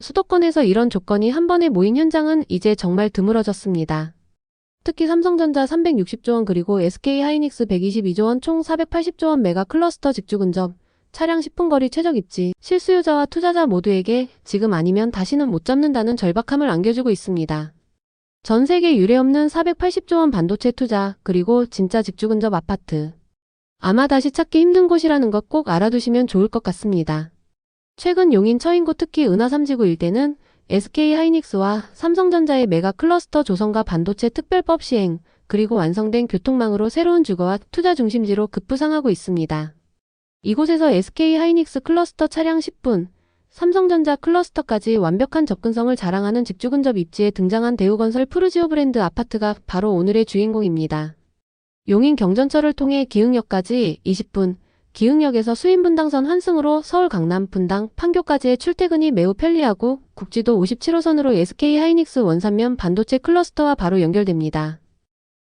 수도권에서 이런 조건이 한 번에 모인 현장은 이제 정말 드물어졌습니다. 특히 삼성전자 360조 원 그리고 SK 하이닉스 122조 원 총 480조 원 메가 클러스터 직주 근접, 차량 10분 거리 최적 입지, 실수요자와 투자자 모두에게 지금 아니면 다시는 못 잡는다는 절박함을 안겨주고 있습니다. 전 세계 유례 없는 480조 원 반도체 투자, 그리고 진짜 직주 근접 아파트. 아마 다시 찾기 힘든 곳이라는 것 꼭 알아두시면 좋을 것 같습니다. 최근 용인 처인구 특히 은하 3지구 일대는 SK 하이닉스와 삼성전자의 메가 클러스터 조성과 반도체 특별법 시행, 그리고 완성된 교통망으로 새로운 주거와 투자 중심지로 급부상하고 있습니다. 이곳에서 SK 하이닉스 클러스터 차량 10분, 삼성전자 클러스터까지 완벽한 접근성을 자랑하는 직주근접 입지에 등장한 대우건설 푸르지오 브랜드 아파트가 바로 오늘의 주인공입니다. 용인 경전철을 통해 기흥역까지 20분, 기흥역에서 수인분당선 환승으로 서울 강남 분당 판교까지의 출퇴근이 매우 편리하고 국지도 57호선으로 SK 하이닉스 원산면 반도체 클러스터와 바로 연결됩니다.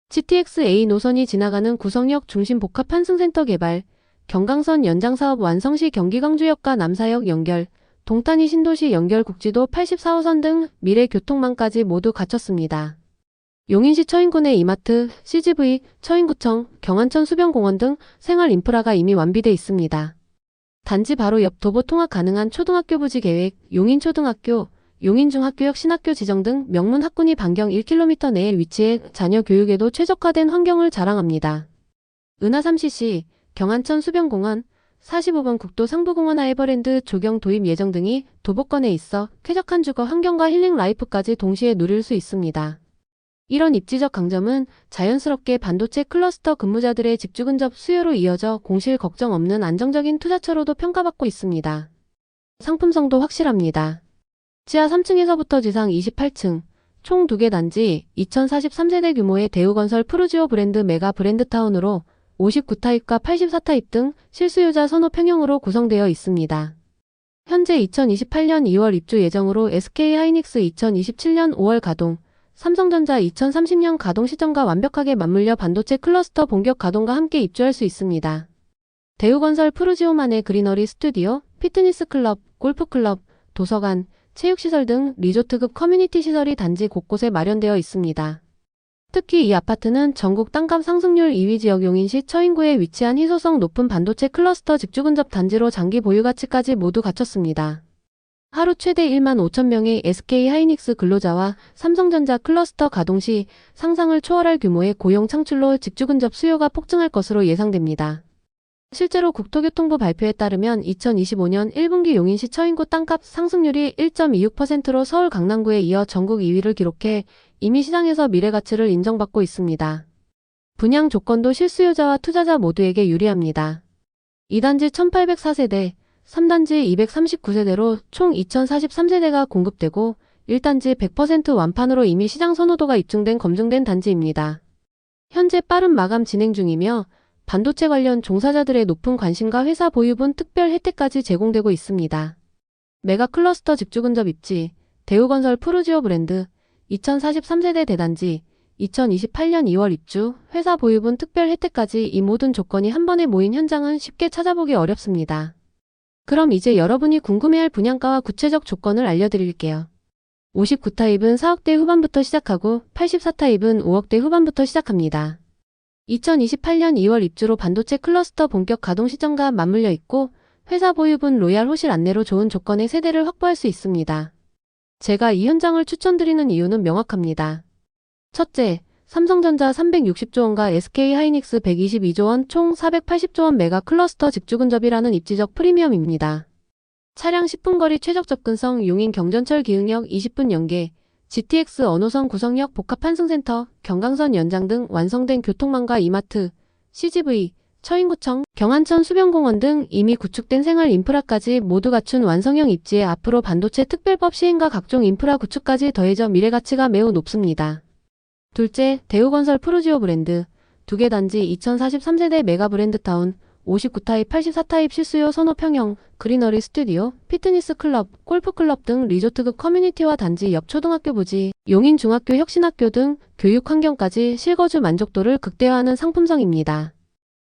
GTX-A 노선이 지나가는 구성역 중심 복합 환승센터 개발, 경강선 연장 사업 완성 시 경기 광주역과 남사역 연결, 동탄이 신도시 연결 국지도 84호선 등 미래 교통망까지 모두 갖췄습니다. 용인시 처인군의 이마트, CGV, 처인구청, 경안천 수변공원 등 생활 인프라가 이미 완비돼 있습니다. 단지 바로 옆 도보 통학 가능한 초등학교 부지 계획, 용인초등학교, 용인중학교역 신학교 지정 등 명문 학군이 반경 1km 내에 위치해 자녀 교육에도 최적화된 환경을 자랑합니다. 은하3cc, 경안천 수변공원, 45번 국도 상부공원 아이버랜드 조경 도입 예정 등이 도보권에 있어 쾌적한 주거 환경과 힐링 라이프까지 동시에 누릴 수 있습니다. 이런 입지적 강점은 자연스럽게 반도체 클러스터 근무자들의 직주 근접 수요로 이어져 공실 걱정 없는 안정적인 투자처로도 평가받고 있습니다. 상품성도 확실합니다. 지하 3층에서부터 지상 28층, 총 2개 단지 2043세대 규모의 대우건설 프루지오 브랜드 메가 브랜드타운으로 59타입과 84타입 등 실수요자 선호 평형으로 구성되어 있습니다. 현재 2028년 2월 입주 예정으로 SK 하이닉스 2027년 5월 가동, 삼성전자 2030년 가동 시점과 완벽하게 맞물려 반도체 클러스터 본격 가동과 함께 입주할 수 있습니다. 대우건설 프루지오만의 그리너리 스튜디오, 피트니스 클럽, 골프 클럽, 도서관, 체육시설 등 리조트급 커뮤니티 시설이 단지 곳곳에 마련되어 있습니다. 특히 이 아파트는 전국 땅값 상승률 2위 지역 용인 시 처인구에 위치한 희소성 높은 반도체 클러스터 직주근접 단지로 장기 보유 가치까지 모두 갖췄습니다. 하루 최대 1만 5천 명의 SK 하이닉스 근로자와 삼성전자 클러스터 가동 시 상상을 초월할 규모의 고용 창출로 직주근접 수요가 폭증할 것으로 예상됩니다. 실제로 국토교통부 발표에 따르면 2025년 1분기 용인시 처인구 땅값 상승률이 1.26%로 서울 강남구에 이어 전국 2위를 기록해 이미 시장에서 미래 가치를 인정받고 있습니다. 분양 조건도 실수요자와 투자자 모두에게 유리합니다. 2단지 1804세대, 3단지 239세대로 총 2043세대가 공급되고 1단지 100% 완판으로 이미 시장 선호도가 입증된 검증된 단지입니다. 현재 빠른 마감 진행 중이며 반도체 관련 종사자들의 높은 관심과 회사 보유분 특별 혜택까지 제공되고 있습니다. 메가 클러스터 집주근접 입지, 대우건설 프루지오 브랜드, 2043세대 대단지, 2028년 2월 입주, 회사 보유분 특별 혜택까지 이 모든 조건이 한 번에 모인 현장은 쉽게 찾아보기 어렵습니다. 그럼 이제 여러분이 궁금해할 분양가와 구체적 조건을 알려드릴게요. 59타입은 4억대 후반부터 시작하고 84타입은 5억대 후반부터 시작합니다. 2028년 2월 입주로 반도체 클러스터 본격 가동 시점과 맞물려 있고 회사 보유분 로얄 호실 안내로 좋은 조건의 세대를 확보할 수 있습니다. 제가 이 현장을 추천드리는 이유는 명확합니다. 첫째, 삼성전자 360조 원과 SK 하이닉스 122조 원 총 480조 원 메가 클러스터 직주근접이라는 입지적 프리미엄입니다. 차량 10분 거리 최적 접근성 용인 경전철 기흥역 20분 연계, GTX 언호선 구성역 복합 환승센터, 경강선 연장 등 완성된 교통망과 이마트, CGV, 처인구청, 경안천 수변공원 등 이미 구축된 생활 인프라까지 모두 갖춘 완성형 입지에 앞으로 반도체 특별법 시행과 각종 인프라 구축까지 더해져 미래 가치가 매우 높습니다. 둘째, 대우건설 프루지오 브랜드, 두 개 단지 2043세대 메가 브랜드타운, 59타입 84타입 실수요 선호 평형, 그리너리 스튜디오, 피트니스 클럽, 골프 클럽 등 리조트급 커뮤니티와 단지 옆 초등학교 부지, 용인 중학교 혁신학교 등 교육 환경까지 실거주 만족도를 극대화하는 상품성입니다.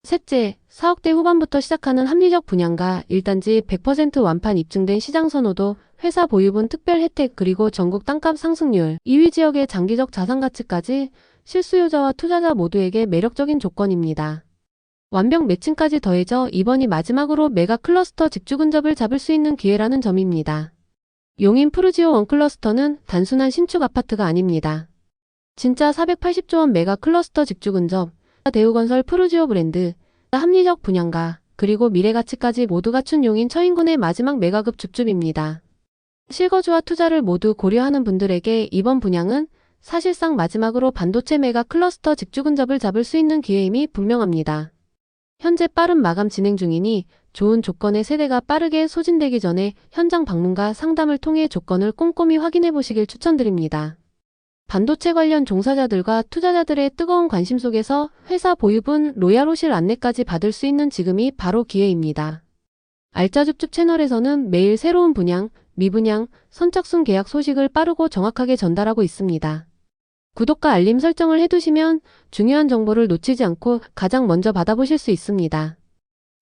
셋째, 4억대 후반부터 시작하는 합리적 분양가 1단지 100% 완판 입증된 시장 선호도, 회사 보유분 특별 혜택 그리고 전국 땅값 상승률, 2위 지역의 장기적 자산 가치까지 실수요자와 투자자 모두에게 매력적인 조건입니다. 완벽 매칭까지 더해져 이번이 마지막으로 메가 클러스터 직주 근접을 잡을 수 있는 기회라는 점입니다. 용인 푸르지오 원 클러스터는 단순한 신축 아파트가 아닙니다. 진짜 480조 원 메가 클러스터 직주 근접, 대우건설 푸르지오 브랜드, 합리적 분양가, 그리고 미래 가치까지 모두 갖춘 용인 처인군의 마지막 메가급 줍줍입니다. 실거주와 투자를 모두 고려하는 분들에게 이번 분양은 사실상 마지막으로 반도체 메가 클러스터 직주 근접을 잡을 수 있는 기회임이 분명합니다. 현재 빠른 마감 진행 중이니 좋은 조건의 세대가 빠르게 소진되기 전에 현장 방문과 상담을 통해 조건을 꼼꼼히 확인해 보시길 추천드립니다. 반도체 관련 종사자들과 투자자들의 뜨거운 관심 속에서 회사 보유분 로얄호실 안내까지 받을 수 있는 지금이 바로 기회입니다. 알짜줍줍 채널에서는 매일 새로운 분양, 미분양, 선착순 계약 소식을 빠르고 정확하게 전달하고 있습니다. 구독과 알림 설정을 해두시면 중요한 정보를 놓치지 않고 가장 먼저 받아보실 수 있습니다.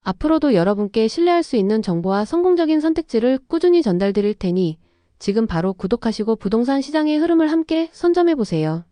앞으로도 여러분께 신뢰할 수 있는 정보와 성공적인 선택지를 꾸준히 전달드릴 테니 지금 바로 구독하시고 부동산 시장의 흐름을 함께 선점해 보세요.